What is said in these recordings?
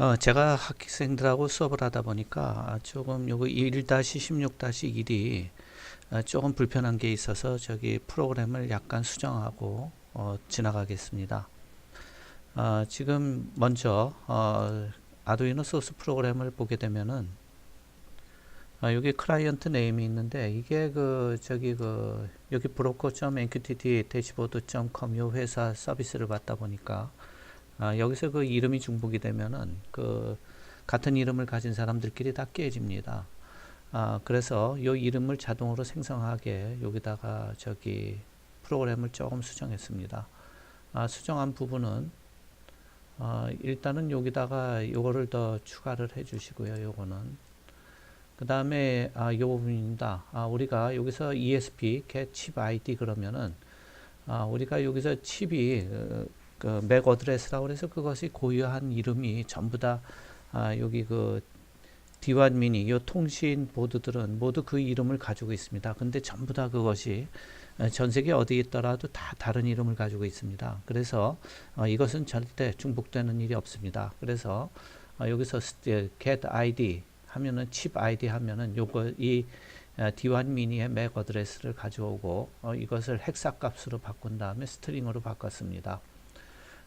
어, 제가 학생들하고 수업을 하다 보니까 조금 요거 1-16-1이 어, 조금 불편한 게 있어서 저기 프로그램을 약간 수정하고 어, 지나가겠습니다. 어, 지금 먼저 어, 아두이노 소스 프로그램을 보게 되면은 아, 여기 클라이언트 네임이 있는데 이게 그 저기 그 여기 브로커.nqtt 대시보드.com 요 회사 서비스를 받다 보니까 아, 여기서 그 이름이 중복이 되면은 그 같은 이름을 가진 사람들끼리 다 깨집니다. 아, 그래서 요 이름을 자동으로 생성하게 여기다가 저기 프로그램을 조금 수정했습니다. 아, 수정한 부분은 아, 일단은 여기다가 요거를 더 추가를 해 주시고요. 요거는 그 다음에 아, 요 부분입니다. 아, 우리가 여기서 ESP get chip ID 그러면은 아, 우리가 여기서 칩이 어, 그 맥 어드레스라고 그래서 그것이 고유한 이름이 전부 다 아, 여기 그 D1 미니 요 통신 보드들은 모두 그 이름을 가지고 있습니다. 근데 전부 다 그것이 어, 전 세계 어디 있더라도 다 다른 이름을 가지고 있습니다. 그래서 어, 이것은 절대 중복되는 일이 없습니다. 그래서 어, 여기서 스- 예, get ID 하면은 칩 ID 하면은 요거 이 어, D1 미니의 맥 어드레스를 가져오고 어, 이것을 헥사 값으로 바꾼 다음에 스트링으로 바꿨습니다.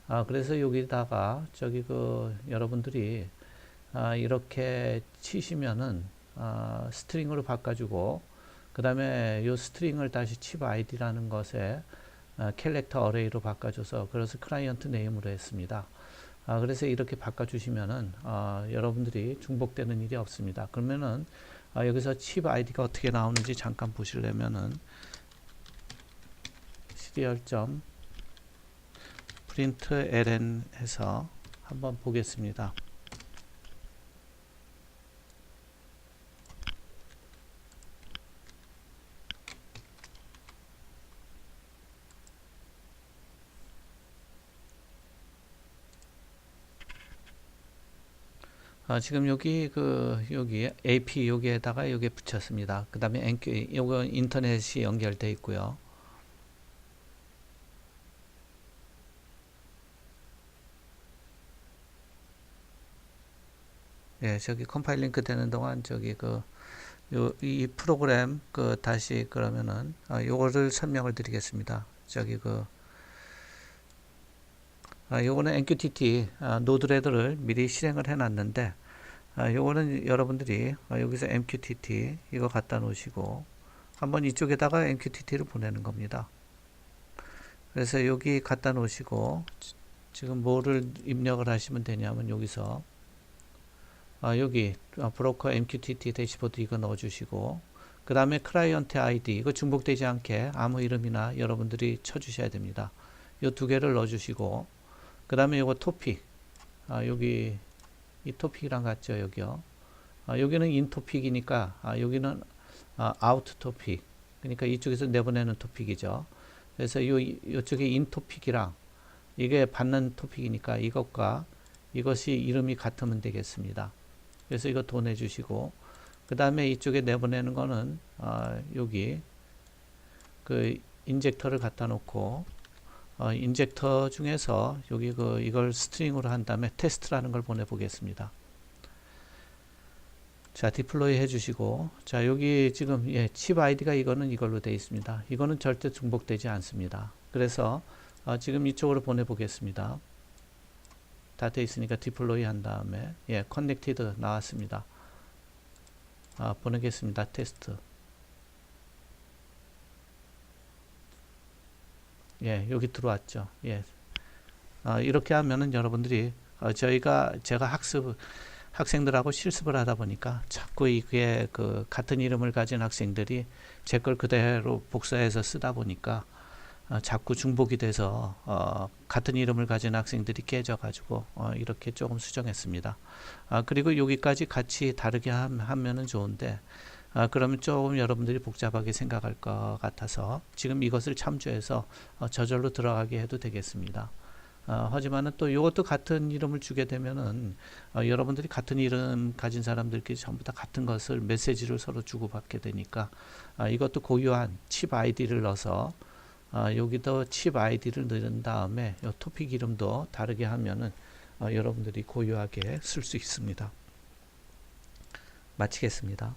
아, 그래서 여기다가 저기 그 여러분들이 아, 이렇게 치시면은 아, 스트링으로 바꿔주고 그 다음에 요 스트링을 다시 칩 아이디라는 것에 아, 캘렉터 어레이로 바꿔줘서 그래서 클라이언트 네임으로 했습니다. 아, 그래서 이렇게 바꿔주시면은 아, 여러분들이 중복되는 일이 없습니다. 그러면은 아, 여기서 칩 아이디가 어떻게 나오는지 잠깐 보시려면은 시리얼 점 프린트 ln 해서 한번 보겠습니다. 아, 지금 여기 그 여기 AP 여기에다가 여기 붙였습니다. 그 다음에 NQ 요거 인터넷이 연결돼 있고요. 예, 저기 컴파일 링크 되는 동안 저기 그 요 이 프로그램 그 다시 그러면은 아, 요거를 설명을 드리겠습니다. 저기 그 아, 요거는 MQTT 아, 노드레더를 미리 실행을 해 놨는데 아, 요거는 여러분들이 아, 여기서 MQTT 이거 갖다 놓으시고 한번 이쪽에다가 MQTT를 보내는 겁니다. 그래서 여기 갖다 놓으시고 지- 지금 뭐를 입력을 하시면 되냐면 여기서 아, 여기 아, 브로커 MQTT 대시보드 이거 넣어주시고 그 다음에 클라이언트 아이디 이거 중복되지 않게 아무 이름이나 여러분들이 쳐주셔야 됩니다. 이 두 개를 넣어주시고 그 다음에 이거 토픽 아, 여기 이 토픽이랑 같죠 여기요. 아, 여기는 인 토픽이니까 아, 여기는 아, 아웃 토픽 그러니까 이쪽에서 내보내는 토픽이죠. 그래서 요 이쪽에 인 토픽이랑 이게 받는 토픽이니까 이것과 이것이 이름이 같으면 되겠습니다. 그래서 이거 돈 내주시고 그 다음에 이쪽에 내보내는 거는 아, 여기 그 인젝터를 갖다 놓고 어, 인젝터 중에서 여기 그 이걸 스트링으로 한 다음에 테스트라는 걸 보내 보겠습니다. 자, 디플로이 해주시고, 자, 여기 지금, 예, 칩 아이디가 이거는 이걸로 되어 있습니다. 이거는 절대 중복되지 않습니다. 그래서, 어, 지금 이쪽으로 보내 보겠습니다. 다 되어 있으니까 디플로이 한 다음에, 예, 커넥티드 나왔습니다. 아, 보내겠습니다. 테스트. 예, 여기 들어왔죠. 예. 아, 이렇게 하면은 여러분들이, 어, 저희가, 제가 학습, 학생들하고 실습을 하다 보니까 자꾸 이게 그 같은 이름을 가진 학생들이 제 걸 그대로 복사해서 쓰다 보니까 어, 자꾸 중복이 돼서 어, 같은 이름을 가진 학생들이 깨져가지고 어, 이렇게 조금 수정했습니다. 아, 그리고 여기까지 같이 다르게 함, 하면 은 좋은데 아, 그러면 조금 여러분들이 복잡하게 생각할 것 같아서 지금 이것을 참조해서 어, 저절로 들어가게 해도 되겠습니다. 어, 하지만은 또 이것도 같은 이름을 주게 되면은 어, 여러분들이 같은 이름 가진 사람들끼리 전부 다 같은 것을 메시지를 서로 주고받게 되니까 아, 이것도 고유한 칩 아이디를 넣어서 아, 여기도 칩 아이디를 넣은 다음에 요 토픽 이름도 다르게 하면은 어, 여러분들이 고유하게 쓸 수 있습니다. 마치겠습니다.